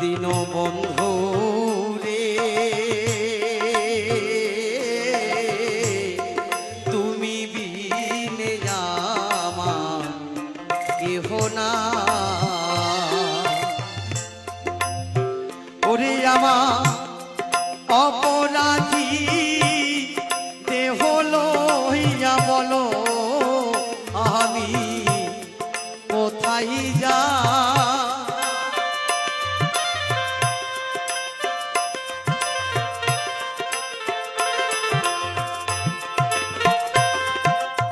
দিন বন্ধু রে। তুমি বিনে আমার কেহ না। ওরে আমার অপরাধী, দেহ লইয়া বলো, আমি কোথায় যা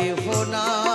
give honor.